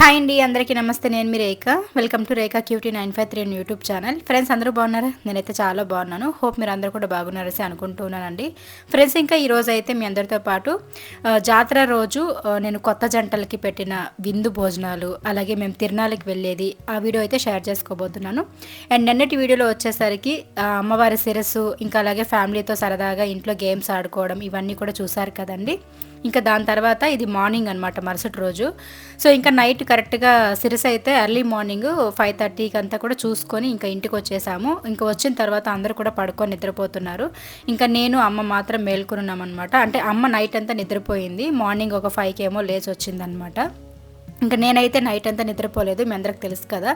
Hi అండి అందరికీ నమస్తే. నేను మీ Rekha. Welcome to Rekha cutie nine five three YouTube channel friends అందరూ బాగున్నారా? నేనైతే చాలా బాగున్నాను. హోప్ మీరు అందరూ కూడా బాగున్నారని అనుకుంటున్నానండి ఫ్రెండ్స్ ఇంకా ఈరోజు అయితే మీ అందరితో పాటు జాతర రోజు నేను కొత్త జంటలకి పెట్టిన విందు భోజనాలు అలాగే మేము తిరునాళ్ళకి వెళ్ళేది ఆ వీడియో అయితే షేర్ చేసుకోబోతున్నాను. అండ్ నిన్నటి వీడియోలో వచ్చేసరికి అమ్మవారి శిరస్సు ఇంకా అలాగే ఫ్యామిలీతో సరదాగా ఇంట్లో గేమ్స్ ఆడుకోవడం ఇవన్నీ కూడా చూసారు కదండి. ఇంకా దాని తర్వాత ఇది మార్నింగ్ అనమాట మరుసటి రోజు. సో ఇంకా నైట్ కరెక్ట్గా సిరిస్ అయితే ఎర్లీ మార్నింగ్ ఫైవ్ థర్టీకి అంతా కూడా చూసుకొని ఇంకా ఇంటికి వచ్చేసాము. ఇంకా వచ్చిన తర్వాత అందరూ కూడా పడుకొని నిద్రపోతున్నారు. ఇంకా నేను అమ్మ మాత్రం మేల్కొనున్నాం అనమాట అంటే అమ్మ నైట్ అంతా నిద్రపోయింది. మార్నింగ్ ఒక ఫైవ్కి ఏమో లేచి వచ్చిందనమాట ఇంకా నేనైతే నైట్ అంతా నిద్రపోలేదు మీ అందరికి తెలుసు కదా.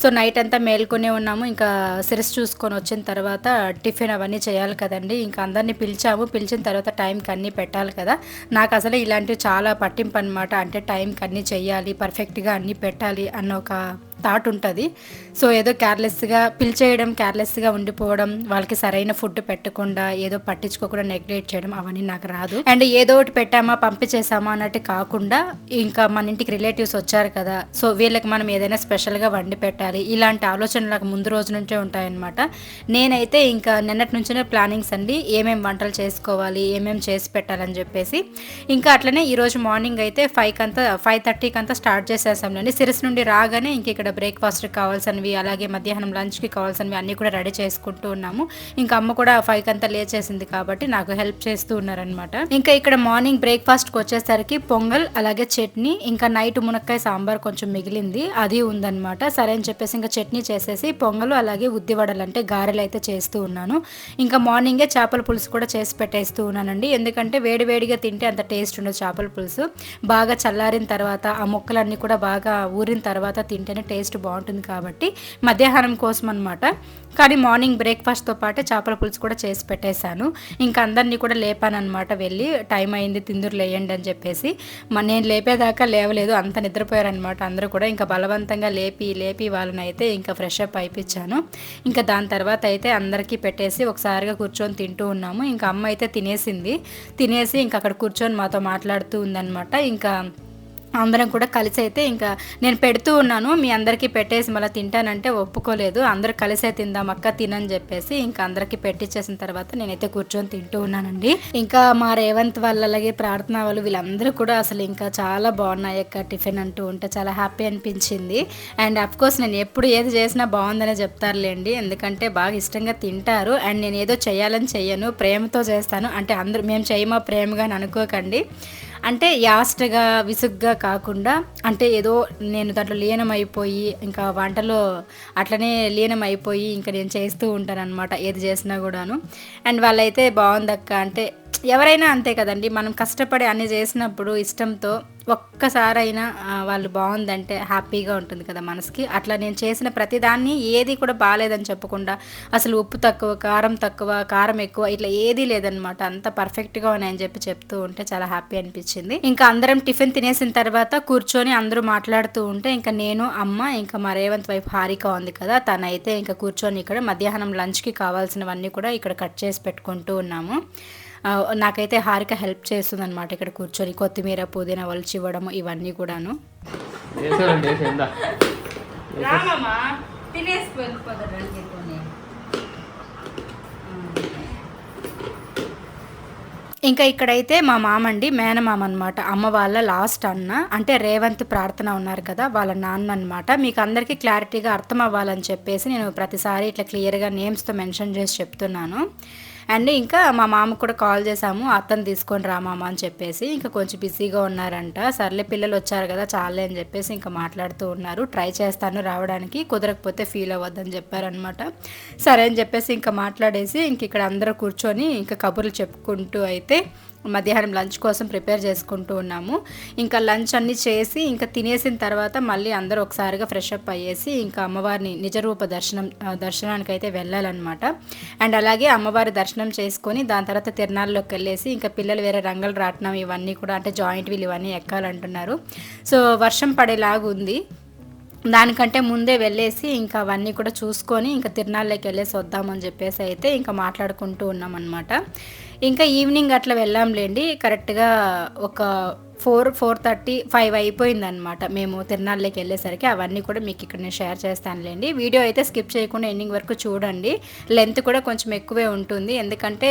సో నైట్ అంతా మేల్కొనే ఉన్నాము ఇంకా సిరస్ చూసుకొని వచ్చిన తర్వాత టిఫిన్ అవన్నీ చేయాలి కదండి. ఇంకా అందరినీ పిలిచాము పిలిచిన తర్వాత టైంకి అన్నీ పెట్టాలి కదా. నాకు అసలు ఇలాంటివి చాలా పట్టింపు అనమాట అంటే టైంకి అన్నీ చేయాలి పర్ఫెక్ట్గా అన్నీ పెట్టాలి అన్న ఒక థాట్ ఉంటుంది. సో ఏదో కేర్లెస్గా పిలిచేయడం కేర్లెస్గా ఉండిపోవడం వాళ్ళకి సరైన ఫుడ్ పెట్టకుండా ఏదో పట్టించుకోకుండా నెగ్లెక్ట్ చేయడం అవన్నీ నాకు రాదు. అండ్ ఏదో ఒకటి పెట్టామా పంపించేసామా అన్నట్టు కాకుండా ఇంకా మన ఇంటికి రిలేటివ్స్ వచ్చారు కదా సో వీళ్ళకి మనం ఏదైనా స్పెషల్గా వండి పెట్టాలి. ఇలాంటి ఆలోచనలు నాకు ముందు రోజు నుంచే ఉంటాయన్నమాట. నేనైతే ఇంకా నిన్నటి నుంచే ప్లానింగ్స్ అండి ఏమేమి వంటలు చేసుకోవాలి ఏమేమి చేసి పెట్టాలని చెప్పేసి. ఇంకా అట్లనే ఈరోజు మార్నింగ్ అయితే ఫైవ్ అంతా ఫైవ్ థర్టీకి అంతా స్టార్ట్ చేసేసాంలేండి. సిరిస్ నుండి రాగానే ఇంక ఇక్కడ బ్రేక్ఫాస్ట్కి కావాల్సినవి అలాగే మధ్యాహ్నం లంచ్కి కావాల్సినవి అన్నీ కూడా రెడీ చేసుకుంటూ ఉన్నాము. ఇంకా అమ్మ కూడా ఫైవ్కి అంతా లేచేసింది కాబట్టి నాకు హెల్ప్ చేస్తూ ఉన్నారనమాట ఇంకా ఇక్కడ మార్నింగ్ బ్రేక్ఫాస్ట్కి వచ్చేసరికి పొంగల్ అలాగే చట్నీ ఇంకా నైట్ మునక్కాయ సాంబార్ కొంచెం మిగిలింది. అది ఉందన్నమాట. సరే అని చెప్పేసి ఇంకా చట్నీ చేసేసి పొంగలు అలాగే ఉద్ది వడలు అంటే గారెలు అయితే చేస్తూ ఉన్నాను. ఇంకా మార్నింగే చేపల పులుసు కూడా చేసి పెట్టేస్తూ ఉన్నానండి. ఎందుకంటే వేడివేడిగా తింటే అంత టేస్ట్ ఉండదు చేపల పులుసు. బాగా చల్లారిన తర్వాత ఆ ముక్కలన్నీ కూడా బాగా ఊరిన తర్వాత తింటేనే టేస్ట్ టేస్ట్ బాగుంటుంది కాబట్టి మధ్యాహ్నం కోసం అనమాట కానీ మార్నింగ్ బ్రేక్ఫాస్ట్తో పాటు చేపల పులుసు కూడా చేసి పెట్టేశాను. ఇంకా అందరినీ కూడా లేపానమాట వెళ్ళి టైం అయింది తిందురు లేయండి అని చెప్పేసి. మ- నేను లేపేదాకా లేవలేదు అంత నిద్రపోయారనమాట అందరూ కూడా. ఇంకా బలవంతంగా లేపి లేపి వాళ్ళని అయితే ఇంకా ఫ్రెష్ అప్ అయిపించాను. ఇంకా దాని తర్వాత అయితే అందరికీ పెట్టేసి ఒకసారిగా కూర్చొని తింటూ ఉన్నాము. ఇంకా అమ్మ అయితే తినేసింది. తినేసి ఇంకా అక్కడ కూర్చొని మాతో మాట్లాడుతూ ఉందన్నమాట. ఇంకా అందరం కూడా కలిసి అయితే ఇంకా నేను పెడుతూ ఉన్నాను. మీ అందరికీ పెట్టేసి మళ్ళీ తింటానంటే ఒప్పుకోలేదు. అందరూ కలిసే తిందాం అక్క తినని చెప్పేసి ఇంకా అందరికీ పెట్టించేసిన తర్వాత నేనైతే కూర్చొని తింటూ ఉన్నానండి. ఇంకా మా రేవంత్ వాళ్ళు అలాగే ప్రార్థన వాళ్ళు వీళ్ళందరూ కూడా అసలు ఇంకా చాలా బాగున్నాయి అక్క టిఫిన్ అంటూ ఉంటే చాలా హ్యాపీ అనిపించింది. అండ్ అఫ్ కోర్స్ నేను ఎప్పుడు ఏది చేసినా బాగుందనే చెప్తారులేండి. ఎందుకంటే బాగా ఇష్టంగా తింటారు. అండ్ నేను ఏదో చేయాలని చెయ్యను ప్రేమతో చేస్తాను. అంటే అందరూ మేము చేయమా ప్రేమగా అని అనుకోకండి. అంటే యాస్ట్గా విసుగ్గా కాకుండా అంటే ఏదో నేను దాంట్లో లీనమైపోయి ఇంకా వంటలో అట్లనే లీనమైపోయి ఇంకా నేను చేస్తూ ఉంటాను అనమాట ఏది చేసినా కూడాను. అండ్ వాళ్ళైతే బాగుందక్క అంటే ఎవరైనా అంతే కదండి. మనం కష్టపడి అన్ని చేసినప్పుడు ఇష్టంతో ఒక్కసారైనా వాళ్ళు బాగుందంటే హ్యాపీగా ఉంటుంది కదా మనసుకి. అట్లా నేను చేసిన ప్రతిదాన్ని ఏది కూడా బాగాలేదని చెప్పకుండా అసలు ఉప్పు తక్కువ కారం తక్కువ కారం ఎక్కువ ఇట్లా ఏదీ లేదనమాట అంత పర్ఫెక్ట్గా ఉన్నాయని చెప్పి చెప్తూ ఉంటే చాలా హ్యాపీ అనిపించింది. ఇంకా అందరం టిఫిన్ తినేసిన తర్వాత కూర్చొని అందరూ మాట్లాడుతూ ఉంటే ఇంకా నేను అమ్మ ఇంకా మా రేవంత్ వైఫ్ హారిక ఉంది కదా తనైతే ఇంకా కూర్చొని ఇక్కడ మధ్యాహ్నం లంచ్కి కావాల్సినవన్నీ కూడా ఇక్కడ కట్ చేసి పెట్టుకుంటూ ఉన్నాము. నాకైతే హారిక హెల్ప్ చేస్తుంది అనమాట ఇక్కడ కూర్చొని కొత్తిమీర పుదీనా ఒలిచి ఇవ్వడము ఇవన్నీ కూడాను. ఇంకా ఇక్కడైతే మా మామ అండి మేనమామ అనమాట అమ్మ వాళ్ళ లాస్ట్ అన్న అంటే రేవంత్ ప్రార్థన ఉన్నారు కదా వాళ్ళ నాన్న అనమాట మీకు అందరికీ క్లారిటీగా అర్థం అవ్వాలని చెప్పేసి నేను ప్రతిసారి ఇట్లా క్లియర్గా నేమ్స్తో మెన్షన్ చేసి చెప్తున్నాను. అండ్ ఇంకా మా మామకు కూడా కాల్ చేసాము అత్తను తీసుకొని రా మామ అని చెప్పేసి. ఇంకా కొంచెం బిజీగా ఉన్నారంట. సర్లే పిల్లలు వచ్చారు కదా చాలే అని చెప్పేసి ఇంకా మాట్లాడుతూ ఉన్నారు. ట్రై చేస్తాను రావడానికి కుదరకపోతే ఫీల్ అవ్వద్దని చెప్పారనమాట సరే అని చెప్పేసి ఇంకా మాట్లాడేసి ఇంక ఇక్కడ అందరూ కూర్చొని ఇంకా కబుర్లు చెప్పుకుంటూ అయితే మధ్యాహ్నం లంచ్ కోసం ప్రిపేర్ చేసుకుంటూ ఉన్నాము. ఇంకా లంచ్ అన్నీ చేసి ఇంకా తినేసిన తర్వాత మళ్ళీ అందరూ ఒకసారిగా ఫ్రెష్ అప్ అయ్యేసి ఇంకా అమ్మవారిని నిజరూప దర్శనం దర్శనానికి అయితే వెళ్ళాలన్నమాట. అండ్ అలాగే అమ్మవారి దర్శనం చేసుకొని దాని తర్వాత తిరునాళ్ళలోకి వెళ్ళేసి ఇంకా పిల్లలు వేరే రంగులు రాట్నం ఇవన్నీ కూడా అంటే జాయింట్ వీల్ ఇవన్నీ ఎక్కాలంటున్నారు. సో వర్షం పడేలాగా ఉంది. దానికంటే ముందే వెళ్ళేసి ఇంకా అవన్నీ కూడా చూసుకొని ఇంకా తిరునాళ్ళకి వెళ్ళేసి వద్దామని చెప్పేసి అయితే ఇంకా మాట్లాడుకుంటూ ఉన్నామన్నమాట. ఇంకా ఈవినింగ్ అట్లా వెళ్ళాంలేండి. కరెక్ట్గా ఒక ఫోర్ ఫోర్ థర్టీ ఫైవ్ అయిపోయిందనమాట మేము తిరునాళ్ళకి వెళ్ళేసరికి అవన్నీ కూడా మీకు ఇక్కడ నేను షేర్ చేస్తానులేండి. వీడియో అయితే స్కిప్ చేయకుండా ఎండింగ్ వరకు చూడండి. లెంత్ కూడా కొంచెం ఎక్కువే ఉంటుంది. ఎందుకంటే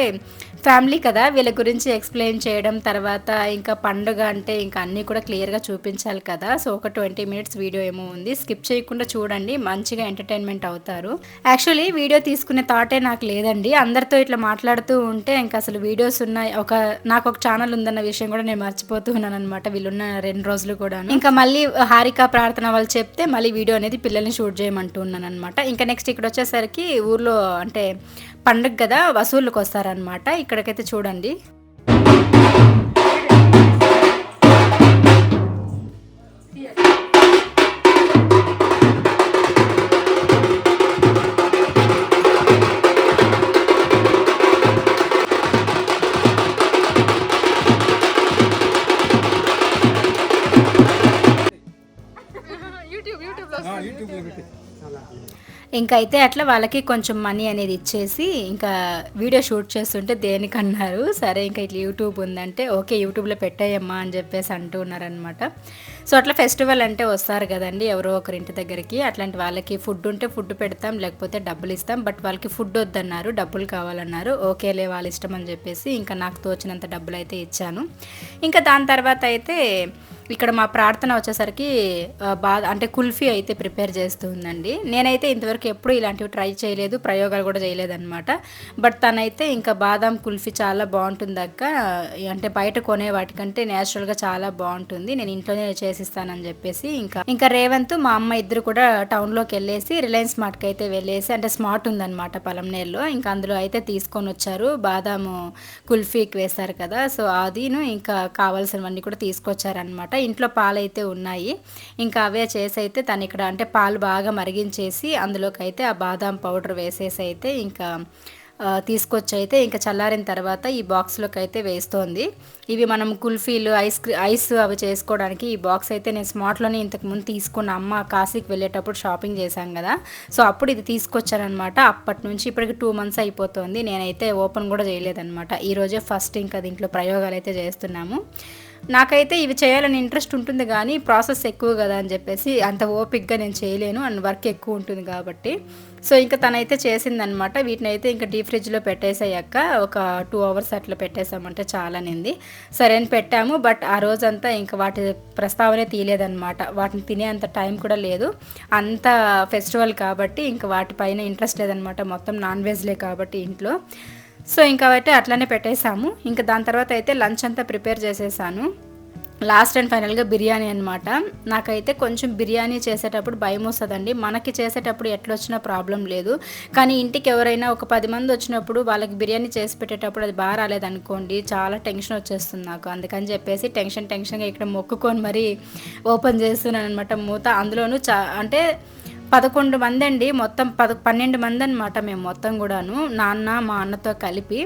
ఫ్యామిలీ కదా వీళ్ళ గురించి ఎక్స్ప్లెయిన్ చేయడం తర్వాత ఇంకా పండుగ అంటే ఇంకా అన్నీ కూడా క్లియర్గా చూపించాలి కదా. సో ఒక ట్వంటీ మినిట్స్ వీడియో ఏమో ఉంది. స్కిప్ చేయకుండా చూడండి. మంచిగా ఎంటర్టైన్మెంట్ అవుతారు. యాక్చువల్లీ వీడియో తీసుకునే థాటే నాకు లేదండి. అందరితో ఇట్లా మాట్లాడుతూ ఉంటే ఇంకా అసలు వీడియోస్ ఉన్నాయి. ఒక నాకు ఒక ఛానల్ ఉందన్న విషయం కూడా నేను మర్చిపోతూ ఉన్నాను అనమాట వీళ్ళున్న రెండు రోజులు కూడా ఇంకా మళ్ళీ హారిక ప్రార్థన వాళ్ళు చెప్తే మళ్ళీ వీడియో అనేది పిల్లల్ని షూట్ చేయమంటూ ఉన్నాను అనమాట ఇంకా నెక్స్ట్ ఇక్కడ వచ్చేసరికి ఊర్లో అంటే పండుగ కదా వసూళ్ళకి వస్తారనమాట ఇక్కడికైతే చూడండి. ఇంకా అయితే అట్లా వాళ్ళకి కొంచెం మనీ అనేది ఇచ్చేసి ఇంకా వీడియో షూట్ చేస్తుంటే దేనికన్నారు సరే ఇంకా ఇట్లా యూట్యూబ్ ఉందంటే ఓకే యూట్యూబ్లో పెట్టేయమ్మా అని చెప్పేసి అంటూ ఉన్నారనమాట సో అట్లా ఫెస్టివల్ అంటే వస్తారు కదండి ఎవరో ఒకరి ఇంటి దగ్గరికి అట్లాంటి వాళ్ళకి ఫుడ్ ఉంటే ఫుడ్ పెడతాం లేకపోతే డబ్బులు ఇస్తాం బట్ వాళ్ళకి ఫుడ్ వద్దన్నారు డబ్బులు కావాలన్నారు ఓకేలే వాళ్ళ ఇష్టం అని చెప్పేసి ఇంకా నాకు తోచినంత డబ్బులు అయితే ఇచ్చాను. ఇంకా దాని తర్వాత అయితే ఇక్కడ మా ప్రార్థన వచ్చేసరికి బాగా అంటే కుల్ఫీ అయితే ప్రిపేర్ చేస్తుందండి. నేనైతే ఇంతవరకు ఎప్పుడు ఇలాంటివి ట్రై చేయలేదు ప్రయోగాలు కూడా చేయలేదన్నమాట. బట్ తనైతే ఇంకా బాదాం కుల్ఫీ చాలా బాగుంటుంది అక్క. అంటే బయట కొనే వాటికంటే న్యాచురల్గా చాలా బాగుంటుంది. నేను ఇంట్లోనే చేసిస్తానని చెప్పేసి ఇంకా ఇంకా రేవంత్ మా అమ్మ ఇద్దరు కూడా టౌన్లోకి వెళ్ళేసి రిలయన్స్ మార్ట్కి అయితే వెళ్ళేసి అంటే స్మార్ట్ ఉందన్నమాట పలంనేరులో ఇంకా అందులో అయితే తీసుకొని వచ్చారు. బాదాము కుల్ఫీకి వేస్తారు కదా. సో అదిను ఇంకా కావాల్సినవన్నీ కూడా తీసుకొచ్చారనమాట ఇంట్లో పాలైతే ఉన్నాయి. ఇంకా అవే చేసి అయితే తను ఇక్కడ అంటే పాలు బాగా మరిగించేసి అందులోకి అయితే ఆ బాదాం పౌడర్ వేసేసి అయితే ఇంకా తీసుకొచ్చి అయితే ఇంకా చల్లారిన తర్వాత ఈ బాక్స్లోకి అయితే వేస్తోంది. ఇవి మనం కుల్ఫీలు ఐస్ క్రీ ఐస్ అవి చేసుకోవడానికి ఈ బాక్స్ అయితే నేను స్మార్ట్లోనే ఇంతకుముందు తీసుకున్న అమ్మ కాశీకి వెళ్ళేటప్పుడు షాపింగ్ చేశాం కదా. సో అప్పుడు ఇది తీసుకొచ్చారనమాట. అప్పటి నుంచి ఇప్పటికి టూ మంత్స్ అయిపోతుంది. నేనైతే ఓపెన్ కూడా చేయలేదన్నమాట ఈరోజే ఫస్ట్ ఇంకా దీంట్లో ప్రయోగాలు అయితే చేస్తున్నాము. నాకైతే ఇవి చేయాలని ఇంట్రెస్ట్ ఉంటుంది కానీ ప్రాసెస్ ఎక్కువ కదా అని చెప్పేసి అంత ఓపిక్గా నేను చేయలేను అండ్ వర్క్ ఎక్కువ ఉంటుంది కాబట్టి. సో ఇంకా తనైతే చేసిందనమాట. వీటిని అయితే ఇంకా డీప్ ఫ్రిడ్జ్లో పెట్టేసాక ఒక టూ అవర్స్ అట్లా పెట్టేసామంటే చాలానింది. సరే అని పెట్టాము. బట్ ఆ రోజంతా ఇంకా వాటి ప్రస్తావనే తీయలేదన్నమాట వాటిని తినే అంత టైం కూడా లేదు. అంత ఫెస్టివల్ కాబట్టి ఇంకా వాటిపైన ఇంట్రెస్ట్ లేదనమాట. మొత్తం నాన్ వెజ్లే కాబట్టి ఇంట్లో. సో ఇంకా అయితే అట్లనే పెట్టేశాము. ఇంకా దాని తర్వాత అయితే లంచ్ అంతా ప్రిపేర్ చేసేసాను. లాస్ట్ అండ్ ఫైనల్గా బిర్యానీ అనమాట నాకైతే కొంచెం బిర్యానీ చేసేటప్పుడు భయం వస్తుందండి. మనకి చేసేటప్పుడు ఎట్లా వచ్చినా ప్రాబ్లం లేదు. కానీ ఇంటికి ఎవరైనా ఒక పది మంది వచ్చినప్పుడు వాళ్ళకి బిర్యానీ చేసి పెట్టేటప్పుడు అది బాగా రాలేదనుకోండి చాలా టెన్షన్ వచ్చేస్తుంది నాకు. అందుకని చెప్పేసి టెన్షన్ టెన్షన్గా ఇక్కడ మొక్కుకొని మరీ ఓపెన్ చేస్తున్నాను అనమాట మూత. అందులోనూ చా అంటే పదకొండు మంది అండి మొత్తం పద పన్నెండు మంది అనమాట మేము మొత్తం కూడాను నాన్న మా అన్నతో కలిపి.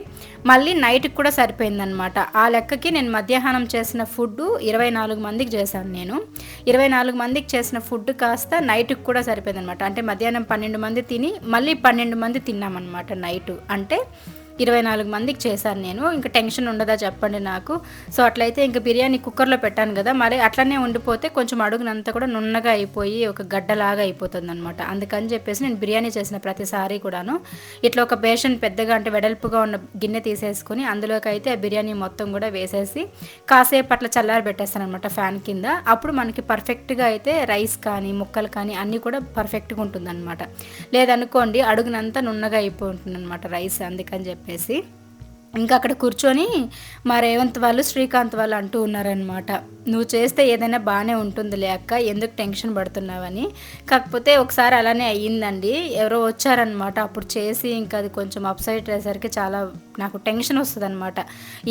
మళ్ళీ నైట్కి కూడా సరిపోయిందనమాట ఆ లెక్కకి నేను మధ్యాహ్నం చేసిన ఫుడ్ ఇరవై నాలుగు మందికి చేశాను నేను. ఇరవై నాలుగు మందికి చేసిన ఫుడ్ కాస్త నైట్కి కూడా సరిపోయిందనమాట అంటే మధ్యాహ్నం పన్నెండు మంది తిని మళ్ళీ పన్నెండు మంది తిన్నామన్నమాట నైట్. అంటే ఇరవై నాలుగు మందికి చేశాను నేను. ఇంకా టెన్షన్ ఉండదా చెప్పండి నాకు. సో అట్లయితే ఇంకా బిర్యానీ కుక్కర్లో పెట్టాను కదా మరి అట్లనే ఉండిపోతే కొంచెం అడుగునంతా కూడా నున్నగా అయిపోయి ఒక గడ్డలాగా అయిపోతుంది అనమాట అందుకని చెప్పేసి నేను బిర్యానీ చేసిన ప్రతిసారి కూడాను. ఇట్లా ఒక బేషన్ పెద్దగా అంటే వెడల్పుగా ఉన్న గిన్నె తీసేసుకొని అందులోకి అయితే ఆ బిర్యానీ మొత్తం కూడా వేసేసి కాసేపు అట్లా చల్లారి పెట్టేస్తాను అనమాట ఫ్యాన్ కింద. అప్పుడు మనకి పర్ఫెక్ట్గా అయితే రైస్ కానీ ముక్కలు కానీ అన్నీ కూడా పర్ఫెక్ట్గా ఉంటుంది అనమాట లేదనుకోండి అడుగునంతా నున్నగా అయిపోతుంది అనమాట రైస్. అందుకని చెప్పి చెప్పేసి. ఇంకా అక్కడ కూర్చొని మా రేవంత్ వాళ్ళు శ్రీకాంత్ వాళ్ళు అంటూ ఉన్నారనమాట నువ్వు చేస్తే ఏదైనా బాగానే ఉంటుందిలే అక్క ఎందుకు టెన్షన్ పడుతున్నావని. కాకపోతే ఒకసారి అలానే అయ్యిందండి. ఎవరో వచ్చారనమాట అప్పుడు చేసి ఇంకా అది కొంచెం అప్సైడ్ అయ్యేసరికి చాలా నాకు టెన్షన్ వస్తుంది అనమాట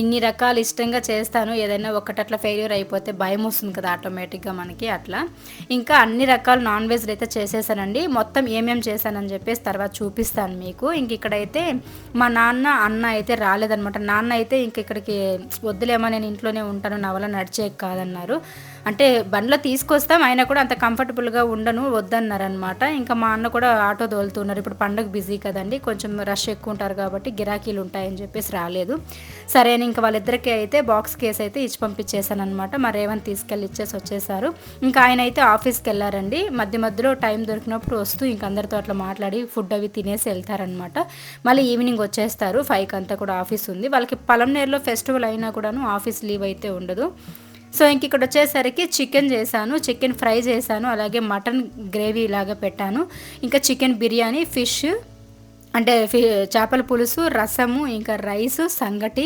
ఇన్ని రకాలు ఇష్టంగా చేస్తాను ఏదైనా ఒకటి అట్లా ఫెయిల్యూర్ అయిపోతే భయం వస్తుంది కదా ఆటోమేటిక్గా మనకి అట్లా. ఇంకా అన్ని రకాల నాన్ వెజ్లు అయితే చేసేసానండి. మొత్తం ఏమేమి చేశానని చెప్పేసి తర్వాత చూపిస్తాను మీకు. ఇంక ఇక్కడైతే మా నాన్న అన్న అయితే రాలేదనమాట నాన్న అయితే ఇంక ఇక్కడికి వద్దులేమో నేను ఇంట్లోనే ఉంటాను నా వల్ల నడిచే కాదన్నారు. అంటే బండ్లో తీసుకొస్తాం అయినా కూడా అంత కంఫర్టబుల్గా ఉండను వద్దన్నారనమాట. ఇంకా మా అన్న కూడా ఆటో తోలుతున్నారు. ఇప్పుడు పండగ బిజీ కదండి కొంచెం రష్ ఎక్కువ ఉంటారు కాబట్టి గిరాకీలు ఉంటాయని చెప్పేసి రాలేదు. సరే అని ఇంకా వాళ్ళిద్దరికీ అయితే బాక్స్ కేసు అయితే ఇచ్చి పంపించేశానమాట మా రేవంత్ తీసుకెళ్ళి ఇచ్చేసి వచ్చేసారు. ఇంకా ఆయన అయితే ఆఫీస్కి వెళ్ళారండి. మధ్య మధ్యలో టైం దొరికినప్పుడు వస్తూ ఇంక అందరితో అట్లా మాట్లాడి ఫుడ్ అవి తినేసి వెళ్తారనమాట. మళ్ళీ ఈవినింగ్ వచ్చేస్తారు. ఫైవ్కి అంతా కూడా ఆఫీస్ ఉంది. వాళ్ళకి పలంనేరులో ఫెస్టివల్ అయినా కూడాను ఆఫీస్ లీవ్ అయితే ఉండదు. సో ఇంక ఇక్కడ వచ్చేసరికి చికెన్ చేశాను చికెన్ ఫ్రై చేశాను అలాగే మటన్ గ్రేవీ లాగా పెట్టాను. ఇంకా చికెన్ బిర్యానీ ఫిష్ అంటే ఫి చేపల పులుసు రసము ఇంకా రైస్ సంగటి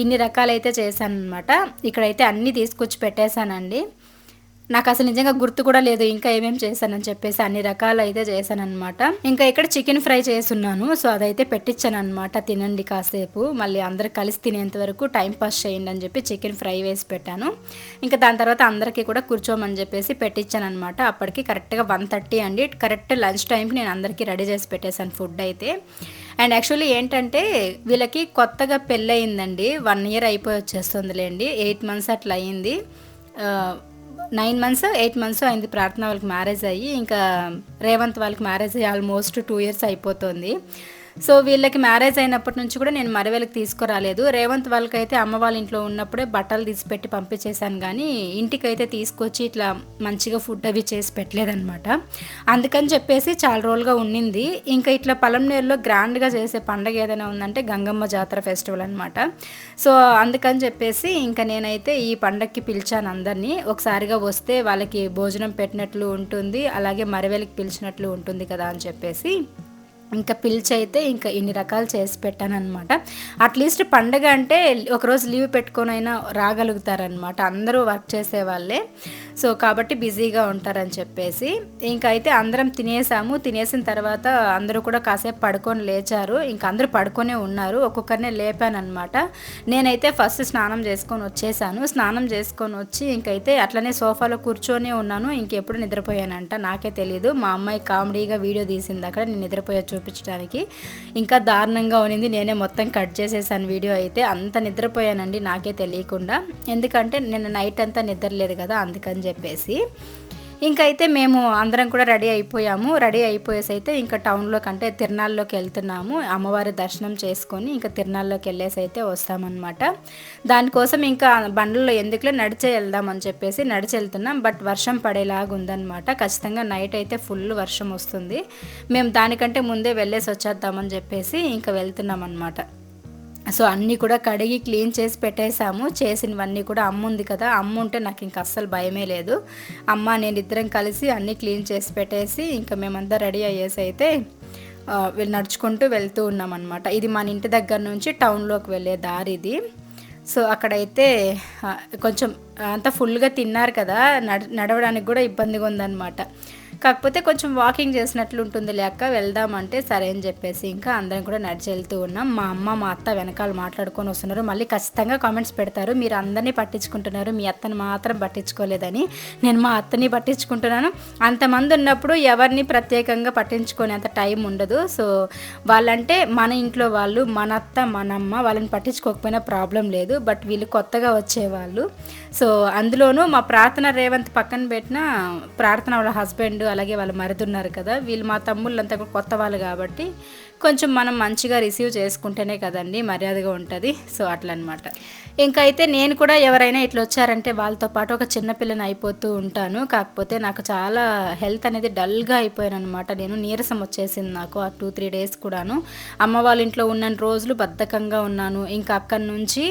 ఇన్ని రకాలైతే చేశాను అనమాట ఇక్కడైతే అన్నీ తీసుకొచ్చి పెట్టేశానండి. నాకు అసలు నిజంగా గుర్తు కూడా లేదు ఇంకా ఏమేమి చేశానని చెప్పేసి అన్ని రకాలు అయితే చేశాను అనమాట ఇంకా ఇక్కడ చికెన్ ఫ్రై చేస్తున్నాను సో అదైతే పెట్టించాను అనమాట తినండి కాసేపు మళ్ళీ అందరు కలిసి తినేంత వరకు టైం పాస్ చేయండి అని చెప్పి చికెన్ ఫ్రై వేసి పెట్టాను. ఇంకా దాని తర్వాత అందరికీ కూడా కూర్చోమని చెప్పేసి పెట్టించాను అనమాట అప్పటికి కరెక్ట్గా వన్ థర్టీ అండి. కరెక్ట్ లంచ్ టైంకి నేను అందరికీ రెడీ చేసి పెట్టేశాను ఫుడ్ అయితే. అండ్ యాక్చువల్లీ ఏంటంటే వీళ్ళకి కొత్తగా పెళ్ళయిందండి. వన్ ఇయర్ అయిపోయి వచ్చేస్తుందిలేండి. ఎయిట్ మంత్స్ అట్లా అయ్యింది నైన్ మంత్స్ ఎయిట్ మంత్స్ అయింది ప్రార్థన వాళ్ళకి మ్యారేజ్ అయ్యి. ఇంకా రేవంత్ వాళ్ళకి మ్యారేజ్ అయ్యి ఆల్మోస్ట్ టూ ఇయర్స్ అయిపోతుంది. సో వీళ్ళకి మ్యారేజ్ అయినప్పటి నుంచి కూడా నేను మరవేలకు తీసుకురాలేదు. రేవంత్ వాళ్ళకైతే అమ్మ వాళ్ళ ఇంట్లో ఉన్నప్పుడే బట్టలు తీసి పెట్టి పంపించేశాను కానీ ఇంటికైతే తీసుకొచ్చి ఇట్లా మంచిగా ఫుడ్ అవి చేసి పెట్టలేదనమాట అందుకని చెప్పేసి చాలా రోజులుగా ఉండింది ఇంకా ఇట్లా పలంనేరులో గ్రాండ్గా చేసే పండగ ఏదైనా ఉందంటే గంగమ్మ జాతర ఫెస్టివల్ అనమాట సో అందుకని చెప్పేసి ఇంకా నేనైతే ఈ పండగకి పిలిచాను అందరినీ. ఒకసారిగా వస్తే వాళ్ళకి భోజనం పెట్టినట్లు ఉంటుంది అలాగే మరవేలకి పిలిచినట్లు ఉంటుంది కదా అని చెప్పేసి ఇంకా పిలిచి అయితే ఇంకా ఇన్ని రకాలు చేసి పెట్టానమాట అట్లీస్ట్ పండగ అంటే ఒకరోజు లీవ్ పెట్టుకొనైనా రాగలుగుతారనమాట అందరూ వర్క్ చేసే వాళ్ళే. సో కాబట్టి బిజీగా ఉంటారని చెప్పేసి ఇంకైతే అయితే అందరం తినేసాము. తినేసిన తర్వాత అందరూ కూడా కాసేపు పడుకొని లేచారు. ఇంకా అందరూ పడుకొనే ఉన్నారు. ఒక్కొక్కరినే లేపాను అనమాట నేనైతే ఫస్ట్ స్నానం చేసుకొని వచ్చేసాను. స్నానం చేసుకొని వచ్చి ఇంకైతే అట్లనే సోఫాలో కూర్చొని ఉన్నాను. ఇంకెప్పుడు నిద్రపోయానంట నాకే తెలియదు మా అమ్మాయి కామెడీగా వీడియో తీసింది అక్కడ. నేను నిద్రపోయా చూపించడానికి. ఇంకా దారుణంగా ఉన్నింది. నేనే మొత్తం కట్ చేసేసాను వీడియో అయితే. అంత నిద్రపోయానండి నాకే తెలియకుండా. ఎందుకంటే నేను నైట్ అంతా నిద్రలేదు కదా. అందుకని చెప్పేసి. ఇంకైతే మేము అందరం కూడా రెడీ అయిపోయాము. రెడీ అయిపోయేసి అయితే ఇంకా టౌన్లోకి అంటే తిరునాళ్ళలోకి వెళ్తున్నాము. అమ్మవారి దర్శనం చేసుకొని ఇంకా తిరునాళ్ళలోకి వెళ్ళేసి అయితే వస్తామన్నమాట. దానికోసం ఇంకా బండ్లలో ఎందుకులే నడిచే వెళ్దామని చెప్పేసి నడిచి వెళ్తున్నాం. బట్ వర్షం పడేలాగా ఉందన్నమాట. ఖచ్చితంగా నైట్ అయితే ఫుల్ వర్షం వస్తుంది. మేము దానికంటే ముందే వెళ్ళేసి వచ్చేద్దామని చెప్పేసి ఇంకా వెళ్తున్నాం అనమాట సో అన్నీ కూడా కడిగి క్లీన్ చేసి పెట్టేశాము. చేసినవన్నీ కూడా అమ్మ ఉంది కదా అమ్మ ఉంటే నాకు ఇంకా అస్సలు భయమే లేదు. అమ్మ నేను ఇద్దరం కలిసి అన్నీ క్లీన్ చేసి పెట్టేసి ఇంకా మేమంతా రెడీ అయ్యేసి అయితే నడుచుకుంటూ వెళ్తూ ఉన్నామన్నమాట. ఇది మన ఇంటి దగ్గర నుంచి టౌన్లోకి వెళ్ళే దారి ఇది. సో అక్కడైతే కొంచెం అంతా ఫుల్గా తిన్నారు కదా నడ నడవడానికి కూడా ఇబ్బందిగా ఉందన్నమాట. కాకపోతే కొంచెం వాకింగ్ చేసినట్లు ఉంటుంది లేక వెళ్దామంటే సరే అని చెప్పేసి ఇంకా అందరం కూడా నడిచి వెళ్తూ ఉన్నాం. మా అమ్మ మా అత్త వెనకాల మాట్లాడుకొని వస్తున్నారు. మళ్ళీ ఖచ్చితంగా కామెంట్స్ పెడతారు. మీరు అందరినీ పట్టించుకుంటున్నారు. మీ అత్తని మాత్రం పట్టించుకోలేదని నేను మా అత్తని పట్టించుకుంటున్నాను. అంతమంది ఉన్నప్పుడు ఎవరిని ప్రత్యేకంగా పట్టించుకునేంత టైం ఉండదు. సో వాళ్ళంటే మన ఇంట్లో వాళ్ళు మన అత్త మన అమ్మ వాళ్ళని పట్టించుకోకపోయినా ప్రాబ్లం లేదు. బట్ వీళ్ళు కొత్తగా వచ్చేవాళ్ళు. సో అందులోనూ మా ప్రార్థన రేవంత్ పక్కన పెట్టిన ప్రార్థన వాళ్ళ హస్బెండ్ అలాగే వాళ్ళ మరిది ఉన్నారు కదా వీళ్ళు మా తమ్ముళ్ళంతా కూడా కొత్త వాళ్ళు కాబట్టి కొంచెం మనం మంచిగా రిసీవ్ చేసుకుంటేనే కదండి మర్యాదగా ఉంటుంది. సో అట్లనమాట. ఇంకా అయితే నేను కూడా ఎవరైనా ఇట్లా వచ్చారంటే వాళ్ళతో పాటు ఒక చిన్న పిల్లని అయిపోతూ ఉంటాను. కాకపోతే నాకు చాలా హెల్త్ అనేది డల్గా అయిపోయాను అనమాట నేను నీరసం వచ్చేసింది నాకు ఆ టూ త్రీ డేస్ కూడాను. అమ్మ వాళ్ళ ఇంట్లో ఉన్న రోజులు బద్ధకంగా ఉన్నాను. ఇంకా అక్కడి నుంచి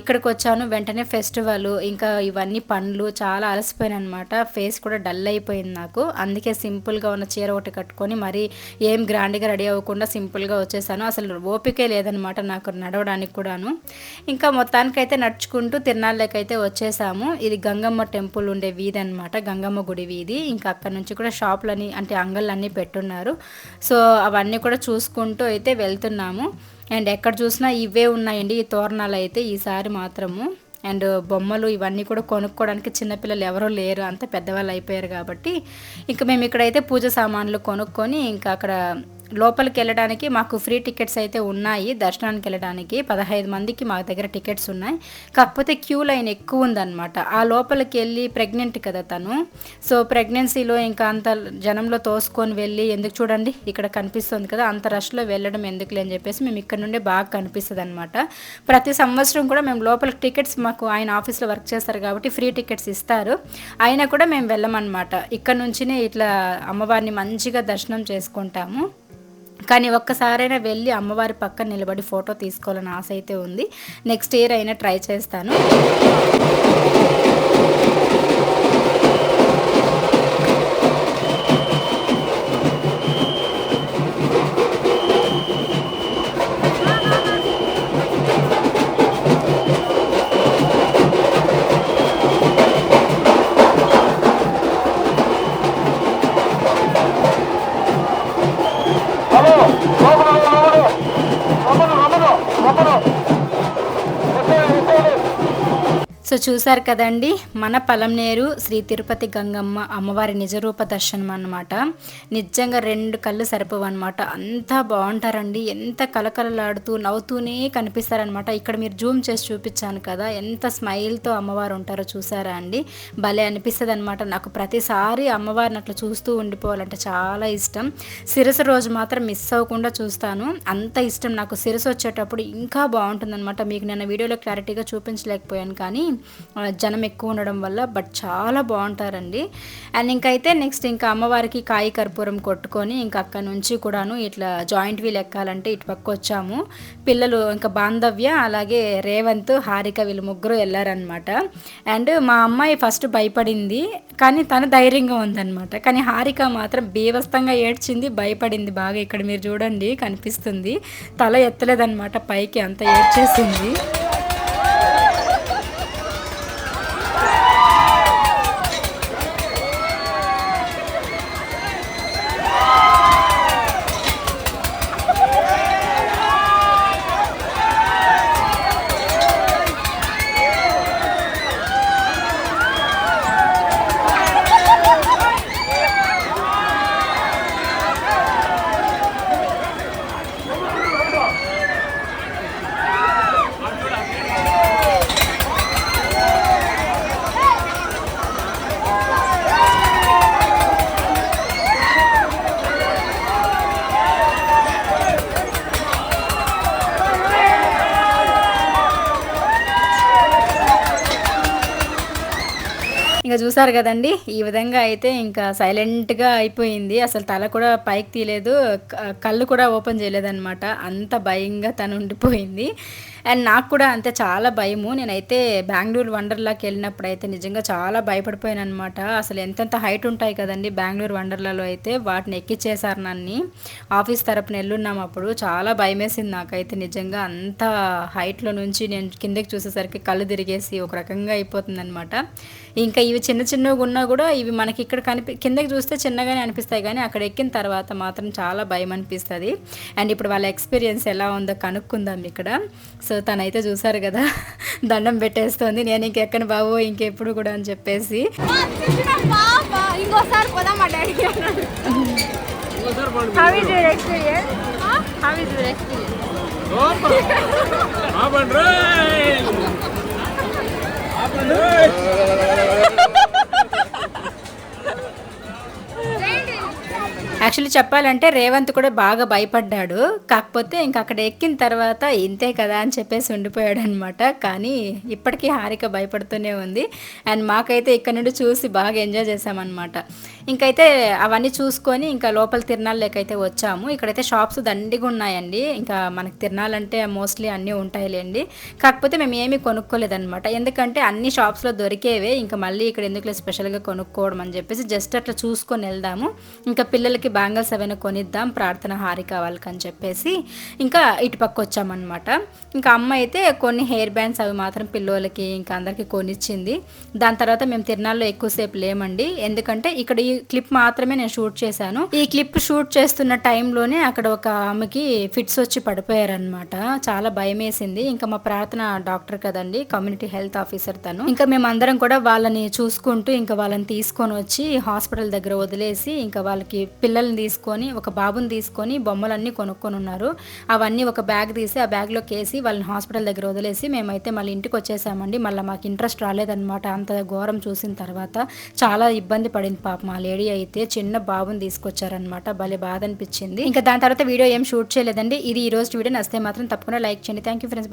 ఇక్కడికి వచ్చాను. వెంటనే ఫెస్టివల్ ఇంకా ఇవన్నీ పండ్లు చాలా అలసిపోయాను అనమాట ఫేస్ కూడా డల్ అయిపోయింది నాకు. అందుకే సింపుల్గా ఉన్న చీర ఒకటి కట్టుకొని మరి ఏం గ్రాండ్గా రెడీ అవ్వకుండా సింపుల్గా వచ్చేసాను. అసలు ఓపికే లేదనమాట నాకు నడవడానికి కూడాను. ఇంకా మొత్తానికైతే నడుచుకుంటూ తిరునాళ్ళకైతే వచ్చేసాము. ఇది గంగమ్మ టెంపుల్ ఉండే వీధి అనమాట గంగమ్మ గుడి వీధి. ఇంకా అక్కడ నుంచి కూడా షాపులని అంటే అంగళ్ళన్నీ పెట్టున్నారు. సో అవన్నీ కూడా చూసుకుంటూ అయితే వెళ్తున్నాము. అండ్ ఎక్కడ చూసినా ఇవే ఉన్నాయండి ఈ తోరణాలు అయితే ఈసారి మాత్రము. అండ్ బొమ్మలు ఇవన్నీ కూడా కొనుక్కోవడానికి చిన్నపిల్లలు ఎవరూ లేరు. అంత పెద్దవాళ్ళు అయిపోయారు కాబట్టి. ఇంకా మేము ఇక్కడైతే పూజ సామాన్లు కొనుక్కొని ఇంకా అక్కడ లోపలికి వెళ్ళడానికి మాకు ఫ్రీ టికెట్స్ అయితే ఉన్నాయి. దర్శనానికి వెళ్ళడానికి పదహైదు మందికి మా దగ్గర టికెట్స్ ఉన్నాయి. కాకపోతే క్యూ లైన్ ఎక్కువ ఉందన్నమాట. ఆ లోపలికి వెళ్ళి ప్రెగ్నెంట్ కదా తను. సో ప్రెగ్నెన్సీలో ఇంకా అంత జనంలో తోసుకొని వెళ్ళి ఎందుకు చూడండి ఇక్కడ కనిపిస్తుంది కదా అంత రష్లో వెళ్ళడం ఎందుకులే అని చెప్పేసి మేము ఇక్కడ నుండి బాగా కనిపిస్తుంది అనమాట ప్రతి సంవత్సరం కూడా మేము లోపలికి టికెట్స్ మాకు ఆయన ఆఫీస్లో వర్క్ చేస్తారు కాబట్టి ఫ్రీ టికెట్స్ ఇస్తారు. అయినా కూడా మేము వెళ్ళమన్నమాట. ఇక్కడ నుంచినే ఇట్లా అమ్మవారిని మంచిగా దర్శనం చేసుకుంటాము. కానీ ఒక్కసారైనా వెళ్ళి అమ్మవారి పక్కన నిలబడి ఫోటో తీసుకోవాలని ఆశ అయితే ఉంది. నెక్స్ట్ ఇయర్ అయినా ట్రై చేస్తాను. సో చూశారు కదండి మన పలంనేరు శ్రీ తిరుపతి గంగమ్మ అమ్మవారి నిజరూప దర్శనం అన్నమాట. నిజంగా రెండు కళ్ళు సరిపోవు అనమాట అంతా బాగుంటారండి. ఎంత కలకలలాడుతూ నవ్వుతూనే కనిపిస్తారనమాట ఇక్కడ మీరు జూమ్ చేసి చూపించాను కదా ఎంత స్మైల్తో అమ్మవారు ఉంటారో చూసారా అండి? భలే అనిపిస్తుంది అనమాట నాకు ప్రతిసారి అమ్మవారిని అట్లా చూస్తూ ఉండిపోవాలంటే చాలా ఇష్టం. శిరస రోజు మాత్రం మిస్ అవ్వకుండా చూస్తాను. అంత ఇష్టం నాకు శిరస వచ్చేటప్పుడు ఇంకా బాగుంటుందన్నమాట. మీకు నేను వీడియోలో క్లారిటీగా చూపించలేకపోయాను కానీ జనం ఎక్కువ ఉండడం వల్ల బట్ చాలా బాగుంటారండి. అండ్ ఇంకైతే నెక్స్ట్ ఇంకా అమ్మవారికి కాయి కర్పూరం కొట్టుకొని ఇంకా అక్కడ నుంచి కూడాను ఇట్లా జాయింట్ వీల్ ఎక్కాలంటే ఇటు పక్క వచ్చాము. పిల్లలు ఇంకా బాంధవ్య అలాగే రేవంత్ హారిక వీళ్ళు ముగ్గురు వెళ్ళారనమాట అండ్ మా అమ్మాయి ఫస్ట్ భయపడింది కానీ తను ధైర్యంగా ఉందన్నమాట. కానీ హారిక మాత్రం బీభస్తంగా ఏడ్చింది భయపడింది బాగా. ఇక్కడ మీరు చూడండి కనిపిస్తుంది. తల ఎత్తలేదన్నమాట పైకి అంత ఏడ్చేసింది. ఇంకా చూసారు కదండి. ఈ విధంగా అయితే ఇంకా సైలెంట్గా అయిపోయింది. అసలు తల కూడా పైకి తీయలేదు. కళ్ళు కూడా ఓపెన్ చేయలేదన్నమాట. అంత భయంగా తను ఉండిపోయింది. అండ్ నాకు కూడా అంతే చాలా భయము. నేనైతే బెంగళూరు వండర్లాకి వెళ్ళినప్పుడు అయితే నిజంగా చాలా భయపడిపోయాను అనమాట అసలు ఎంతెంత హైట్ ఉంటాయి కదండి బెంగళూరు వండర్లలో అయితే. వాటిని ఎక్కిచ్చేసారు నన్ను. ఆఫీస్ తరపున వెళ్ళున్నాం అప్పుడు. చాలా భయమేసింది నాకైతే నిజంగా. అంత హైట్లో నుంచి నేను కిందకి చూసేసరికి కళ్ళు తిరిగేసి ఒక రకంగా అయిపోతుంది అనమాట ఇంకా ఇవి చిన్న చిన్నగా ఉన్నా కూడా ఇవి మనకి ఇక్కడ కనిపి కిందకి చూస్తే చిన్నగానే అనిపిస్తాయి కానీ అక్కడ ఎక్కిన తర్వాత మాత్రం చాలా భయం అనిపిస్తుంది. అండ్ ఇప్పుడు వాళ్ళ ఎక్స్పీరియన్స్ ఎలా ఉందో కనుక్కుందాం ఇక్కడ. సో తనైతే చూసారు కదా దండం పెట్టేస్తుంది. నేను ఇంకెక్కను బాబు ఇంకెప్పుడు కూడా అని చెప్పేసి. పాప ఇంకోసారి పోదాం మా how is your experience how is your experience Hey! Actually చెప్పాలంటే రేవంత్ కూడా బాగా భయపడ్డాడు. కాకపోతే ఇంక అక్కడ ఎక్కిన తర్వాత ఇంతే కదా అని చెప్పేసి ఉండిపోయాడు అనమాట కానీ ఇప్పటికీ హారిక భయపడుతూనే ఉంది. అండ్ మాకైతే ఇక్కడ నుండి చూసి బాగా ఎంజాయ్ చేసామన్నమాట ఇంకైతే అవన్నీ చూసుకొని ఇంకా లోపల తిరణాలకైతే వచ్చాము. ఇక్కడైతే షాప్స్ దండిగా ఉన్నాయండి. ఇంకా మనకి తిరణాలంటే మోస్ట్లీ అన్నీ ఉంటాయిలేండి. కాకపోతే మేము ఏమీ కొనుక్కోలేదన్నమాట. ఎందుకంటే అన్ని షాప్స్లో దొరికేవే. ఇంకా మళ్ళీ ఇక్కడ ఎందుకులే స్పెషల్గా కొనుక్కోవడం అని చెప్పేసి జస్ట్ అట్లా చూసుకొని వెళ్దాము. ఇంకా పిల్లలకి బ్యాంగిల్స్ ఏమైనా కొనిద్దాం ప్రార్థన హారిక వాళ్ళకి అని చెప్పేసి ఇంకా ఇటు పక్క వచ్చామన్నమాట. ఇంకా అమ్మ అయితే కొన్ని హెయిర్ బ్యాండ్స్ అవి మాత్రం పిల్లోలకి ఇంకా అందరికీ కొనిచ్చింది. దాని తర్వాత మేము తిరునాళ్ళలో ఎక్కువసేపు లేమండి. ఎందుకంటే ఇక్కడ ఈ క్లిప్ మాత్రమే నేను షూట్ చేశాను. ఈ క్లిప్ షూట్ చేస్తున్న టైంలోనే అక్కడ ఒక ఆమెకి ఫిట్స్ వచ్చి పడిపోయారనమాట చాలా భయం వేసింది ఇంకా మా ప్రార్థన డాక్టర్ కదండి కమ్యూనిటీ హెల్త్ ఆఫీసర్ తను. ఇంకా మేము అందరం కూడా వాళ్ళని చూసుకుంటూ ఇంకా వాళ్ళని తీసుకొని వచ్చి హాస్పిటల్ దగ్గర వదిలేసి ఇంకా వాళ్ళకి పిల్ల పిల్లల్ని తీసుకొని ఒక బాబుని తీసుకొని బొమ్మలన్నీ కొనుక్కొని ఉన్నారు అవన్నీ ఒక బ్యాగ్ తీసి ఆ బ్యాగ్లోకి వేసి వాళ్ళని హాస్పిటల్ దగ్గర వదిలేసి మేమైతే మళ్ళీ ఇంటికి వచ్చేసామండి. మళ్ళీ మాకు ఇంట్రెస్ట్ రాలేదనమాట అంత ఘోరం చూసిన తర్వాత చాలా ఇబ్బంది పడింది పాప మా లేడీ అయితే. చిన్న బాబుని తీసుకొచ్చారనమాట భలే బాధ అనిపించింది. ఇంకా దాని తర్వాత వీడియో ఏం షూట్ చేయలేదండి. ఇది ఈ రోజు వీడియో. నస్తే మాత్రం తప్పకుండా లైక్ చేయండి. Thank you friends